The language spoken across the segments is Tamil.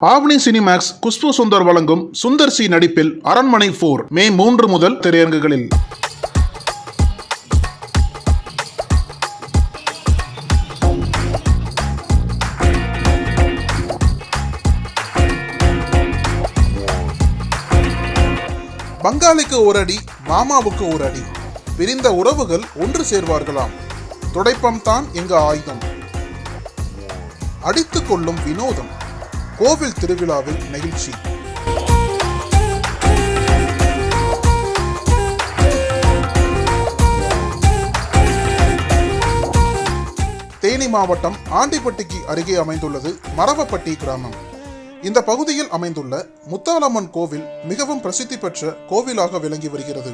ஆவணி சினிமேக்ஸ் குஷ்பு சுந்தர் வழங்கும் சுந்தர் சி நடிப்பில் அரண்மனை போர் மே மூன்று முதல் திரையரங்குகளில். பங்காளிக்கு ஒரு அடி மாமாவுக்கு ஒரு அடி பிரிந்த உறவுகள் ஒன்று சேர்வார்களாம். துடைப்பம் தான் எங்க ஆயுதம். அடித்துக் கொள்ளும் வினோதம். கோவில் திருவிழாவில் நெகிழ்ச்சி தேனி மாவட்டம் ஆண்டிப்பட்டிக்கு அருகே அமைந்துள்ளது மரவப்பட்டி கிராமம். இந்த பகுதியில் அமைந்துள்ள முத்தாலம்மன் கோவில் மிகவும் பிரசித்தி பெற்ற கோவிலாக விளங்கி வருகிறது.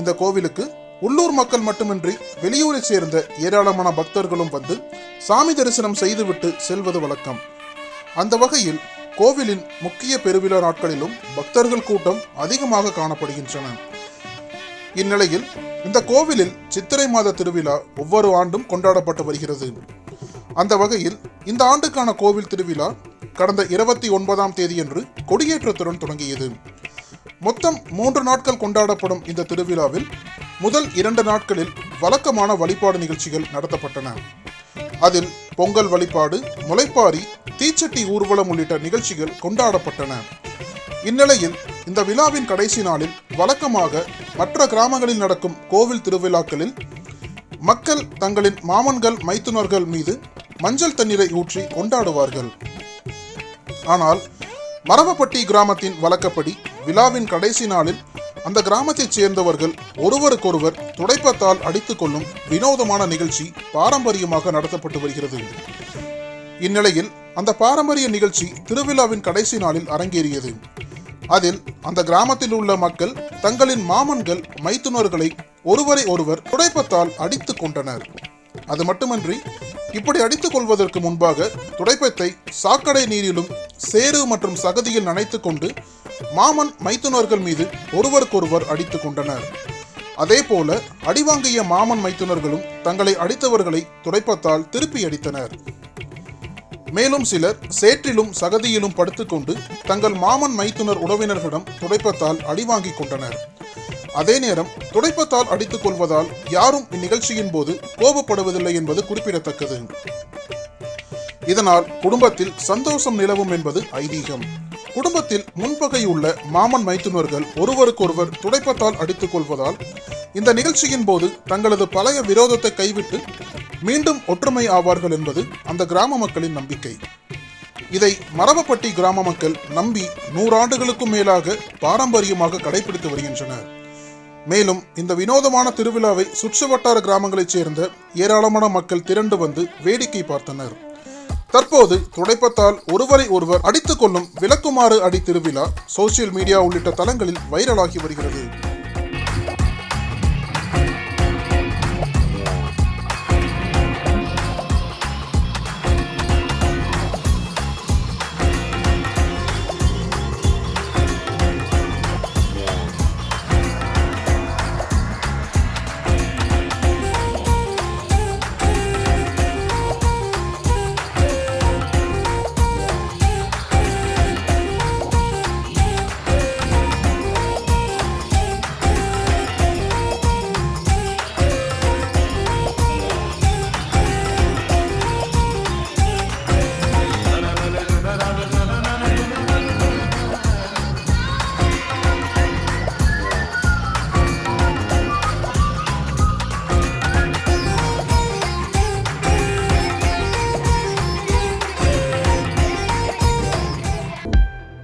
இந்த கோவிலுக்கு உள்ளூர் மக்கள் மட்டுமின்றி வெளியூரை சேர்ந்த ஏராளமான பக்தர்களும் வந்து சாமி தரிசனம் செய்துவிட்டு செல்வது வழக்கம். அந்த வகையில் கோவிலின் முக்கிய பெருவிழா நாட்களிலும் பக்தர்கள் கூட்டம் அதிகமாக காணப்படுகின்றன. இந்நிலையில் இந்த கோவிலில் சித்திரை மாத திருவிழா ஒவ்வொரு ஆண்டும் கொண்டாடப்பட்டு வருகிறது. அந்த வகையில் இந்த ஆண்டுக்கான கோவில் திருவிழா கடந்த இருபத்தி ஒன்பதாம் தேதியன்று கொடியேற்றத்துடன் தொடங்கியது. மொத்தம் மூன்று நாட்கள் கொண்டாடப்படும் இந்த திருவிழாவில் முதல் இரண்டு நாட்களில் வழக்கமான வழிபாடு நிகழ்ச்சிகள் நடத்தப்பட்டன. அதில் பொங்கல் வழிபாடு முளைப்பாரி தீச்சட்டி ஊர்வலம் உள்ளிட்ட நிகழ்ச்சிகள் கொண்டாடப்பட்டன. இந்நிலையில் இந்த விழாவின் கடைசி நாளில் வழக்கமாக மற்ற கிராமங்களில் நடக்கும் கோவில் திருவிழாக்களில் மக்கள் தங்களின் மாமன்கள் மைத்துனர்கள் மீது மஞ்சள் தண்ணீரை ஊற்றி கொண்டாடுவார்கள். ஆனால் மரவப்பட்டி கிராமத்தின் வழக்கப்படி விழாவின் கடைசி நாளில் அந்த கிராமத்தைச் சேர்ந்தவர்கள் ஒருவருக்கொருவர் துடைப்பத்தால் அடித்துக் கொள்ளும் வினோதமான நிகழ்ச்சி பாரம்பரியமாக நடத்தப்பட்டு வருகிறது. இந்நிலையில் அந்த பாரம்பரிய நிகழ்ச்சி திருவிழாவின் கடைசி நாளில் அரங்கேறியது. அதில் அந்த கிராமத்தில் உள்ள மக்கள் தங்களின் மாமன்கள் மைத்துனர்களை ஒருவரை ஒருவர் துடைப்பத்தால் அடித்துக் கொண்டனர். அது மட்டுமன்றி இப்படி அடித்துக் கொள்வதற்கு முன்பாக துடைப்பத்தை சாக்கடை நீரிலும் சேறு மற்றும் சகதியில் நனைத்துக் கொண்டு மாமன் மைத்துனர்கள் மீது ஒருவருக்கொருவர் அடித்துக் கொண்டனர். அதே போல அடிவாங்கிய மாமன் மைத்துனர்களும் தங்களை அடித்தவர்களை துடைப்பத்தால் திருப்பி அடித்தனர். மேலும் சிலர் சேற்றிலும் சகதியிலும் படுத்துக்கொண்டு தங்கள் மாமன் மைத்துனர் உறவினர்களிடம் துடைப்பத்தால் அடிவாங்கிக் கொண்டனர். அதே நேரம் துடைப்பத்தால் அடித்துக் கொள்வதால் யாரும் இந்நிகழ்ச்சியின் போது கோபப்படுவதில்லை என்பது குறிப்பிடத்தக்கது. இதனால் குடும்பத்தில் சந்தோஷம் நிலவும் என்பது ஐதீகம். குடும்பத்தில் முன்பகை உள்ள மாமன் மைத்துனர்கள் ஒருவருக்கொருவர் துடைப்பத்தால் அடித்துக் கொள்வதால் இந்த நிகழ்ச்சியின் போது தங்களது பழைய விரோதத்தை கைவிட்டு மீண்டும் ஒற்றுமை ஆவார்கள் என்பது அந்த கிராம மக்களின் நம்பிக்கை. இதை மரபப்பட்டி கிராம மக்கள் நம்பி நூறாண்டுகளுக்கும் மேலாக பாரம்பரியமாக கடைபிடித்து வருகின்றனர். மேலும் இந்த வினோதமான திருவிழாவை சுற்றுவட்டார கிராமங்களைச் சேர்ந்த ஏராளமான மக்கள் திரண்டு வந்து வேடிக்கை பார்த்தனர். தற்போது துடைப்பத்தால் ஒருவரை ஒருவர் அடித்துக் கொள்ளும் விளக்குமாறு அடி திருவிழா சோசியல் மீடியா உள்ளிட்ட தளங்களில் வைரலாகி வருகிறது.